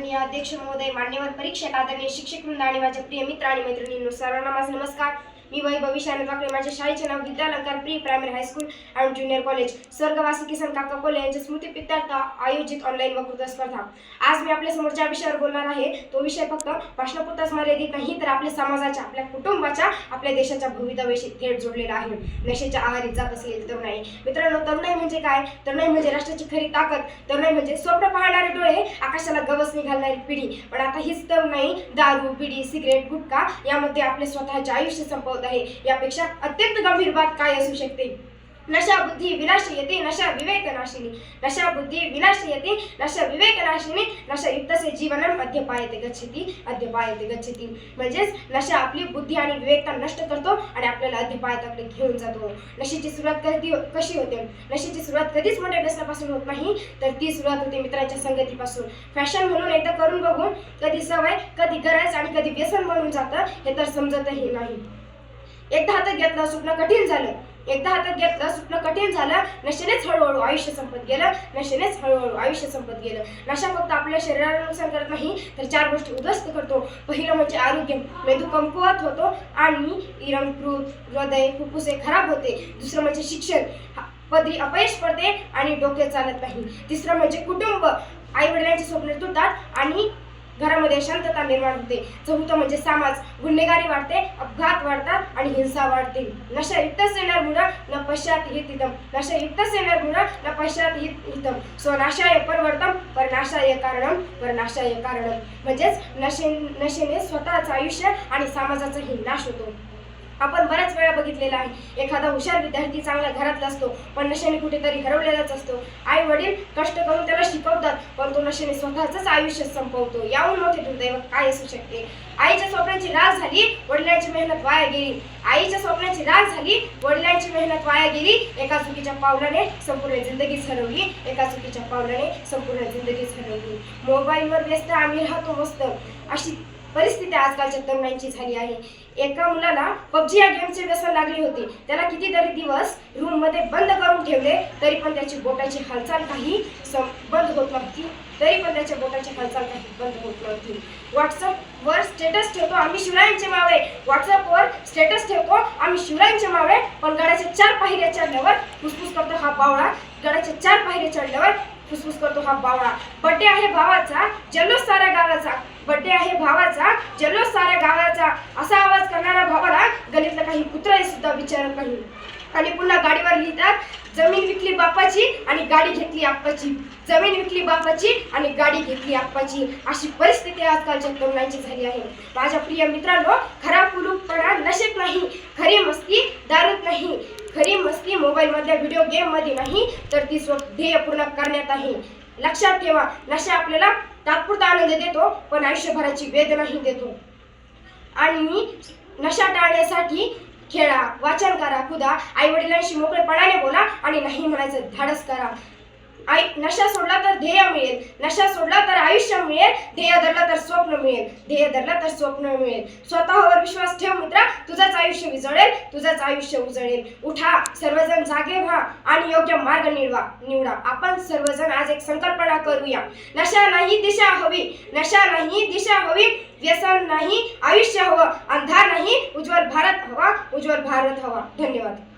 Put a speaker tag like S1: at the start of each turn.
S1: अध्यक्ष महोदय मान्यवर परीक्षक आदरणीय शिक्षक वृंद आणि माझ्या प्रिय मित्र आणि मैत्रिणींनो सर्वांना माझा नमस्कार. मी वैभव विशाल वाकडे माझ्या शाळेचे नाव Vidyalankar pre primary high school and junior college. स्वर्गवासी किसन काका कोले यांच्या स्मृतीप्रित्यर्थ आयोजित ऑनलाईन वकृत्व स्पर्धा. आज मी आपल्या समोरच्या विषयावर बोलणार आहे. तो विषय फक्त भाषणापुरताच मर्यादित नाही तर आपल्या समाजाच्या आपल्या कुटुंबाच्या आपल्या देशाच्या भवितव्याशी थेट जोडलेला आहे. नशेच्या आहारी जात असलेली तरुणाई. मित्रांनो तरुणाई म्हणजे काय? तरुणाई म्हणजे राष्ट्राची खरी ताकद. तरुणाई म्हणजे स्वप्न पाहणारे डोळे आकाशाला गवसणी घालणारी पिढी. पण आता हीच तरुणाई दारू बिडी सिगरेट गुटखा यामध्ये आपले स्वतःचे आयुष्य संपवत आहे. यापेक्षा अत्यंत गंभीर बात काय असू शकते? नशा बुद्धी विनाश येते नशा विवेक नाशिनी नशा बुद्धी विनाश येते नशा विवेक नाशिनी नशा युक्तसे जीवनम अद्यपायते गच्छती अद्यपायते गच्छती. म्हणजेच नशा आपली बुद्धी आणि विवेकता नष्ट करतो आणि आपल्याला अध्यपायताकडे घेऊन जातो. नशेची सुरुवात कधी हो-, कशी होते? नशेची सुरुवात कधीच मोठ्या व्यसनापासून होत नाही तर ती सुरुवात होते मित्रांच्या संगतीपासून. फॅशन म्हणून एकदा करून बघून कधी सवय कधी गरज आणि कधी व्यसन म्हणून जातं हे तर समजतही नाही. एकदा हातात घेतलं स्वप्न कठीण झालं. एकदा हातात घेतलं स्वप्न कठीण झालं नशेनेच हळूहळू आयुष्य संपत गेलं नशेनेच हळूहळू आयुष्य संपत गेलं. नशा फक्त आपल्या शरीराला नुकसान करत नाही तर चार गोष्टी उद्ध्वस्त करतो. पहिलं म्हणजे आरोग्य. मेंदू कमकुवत होतो आणि इरंकृत हृदय फुफ्फुसे खराब होते. दुसरं म्हणजे शिक्षण. पदरी अपयश पडते आणि डोके चालत नाही. तिसरं म्हणजे कुटुंब. आई वडिलांचे स्वप्न तुटतात आणि घरामध्ये शांतता निर्माण होते. चौथं म्हणजे समाज. गुन्हेगारी वाढते अपघात वाढतात आणि हिंसा वाढते. नशायुक्त सेनार मुळा न पश्चात हित इतम नशायुक्त सेनार मुळा न पश्चात हित इत्तम सो नाशाय परवर्तम परनाशाय कारणम परनाशाय कारणम म्हणजेच नशे नशेने स्वतःचं आयुष्य आणि समाजाचाही नाश होतो. आपण बऱ्याच वेळा बघितलेला आहे. एखादा हुशार विद्यार्थी चांगल्या घरातला असतो पण नशेने कुठेतरी हरवलेलाच असतो. आई वडील कष्ट करून त्याला शिकवतात पण तो नशेने स्वतःच आयुष्य संपवतो. याहून मोठे दुर्दैव काय असू शकते? आईच्या स्वप्नांची राग झाली वडिलांची मेहनत वाया गेली. आईच्या स्वप्नांची राग झाली वडिलांची मेहनत वाया गेली. एका चुकीच्या पावलाने संपूर्ण जिंदगीच हरवली एका चुकीच्या पावलाने संपूर्ण जिंदगीच हरवली मोबाईलवर व्यस्त आम्ही राहतो मस्त. अशी परिस्थिती आजकालच्या तरुणांची झाली आहे. एका मुलाला पबजी या गेमचे व्यसन लागले होते. त्याला कितीतरी दिवस रूममध्ये बंद करून ठेवले तरी पण त्याची बोटाची हालचाल काही बंद होत नव्हती. तरी पण त्याच्या बोटाची हालचाल काही बंद होत नव्हती. व्हॉट्सअपवर स्टेटस ठेवतो आम्ही शिवरायांचे मावळे व्हॉट्सअपवर स्टेटस ठेवतो आम्ही शिवरायांचे मावळे पण गडाच्या चार पाहिऱ्या चढल्यावर फुसफुस करतो हा बावळा. गडाच्या चार पाहिऱ्या चढल्यावर फुसफुस करतो हा बावळा. बड्डे आहे भावाचा. जल्लोष आणि पुन्हा गाडीवर लिहितात जमीन विकली बापाची आणि गाडी घेतली आप्पाची. जमीन विकली बापाची आणि गाडी घेतली आप्पाची. अशी परिस्थिती आजकालच्या तरुणांची झाली आहे. माझ्या प्रिय मित्रांनो खरा कुरूपणा नशेत नाही खरी मस्ती दारूत नाही. खरी मस्ती मोबाईलमध्ये व्हिडिओ गेममध्ये नाही तर ती स्व ध्येय पूर्ण करण्यात आहे. लक्षात ठेवा नशा आपल्याला तात्पुरता आनंद देतो पण आयुष्यभराची वेदनाही देतो. आणि नशा टाळण्यासाठी खेळा वाचन करा खुदा. आई वडिलांशी मोकळेपणाने बोला आणि नाही म्हणायचं धाडस करा. आई नशा सोडला तर ध्येय मिळेल. नशा सोडला तर आयुष्य मिळेल. ध्येय धरला तर स्वप्न मिळेल. ध्येय धरला तर स्वप्न मिळेल. स्वतःवर विश्वास ठेव मित्रा. तुझंच आयुष्य विजळेल. तुझंच आयुष्य उजळेल. उठा सर्वजण जागे व्हा आणि योग्य मार्ग निवडा. निवडा. आपण सर्वजण आज एक संकल्पना करूया. नशा नाही दिशा हवी. नशा नाही दिशा हवी. व्यसन नाही आयुष्य हवं. अंधार नाही उज्ज्वल भारत हवा. उज्ज्वल भारत हवा. धन्यवाद.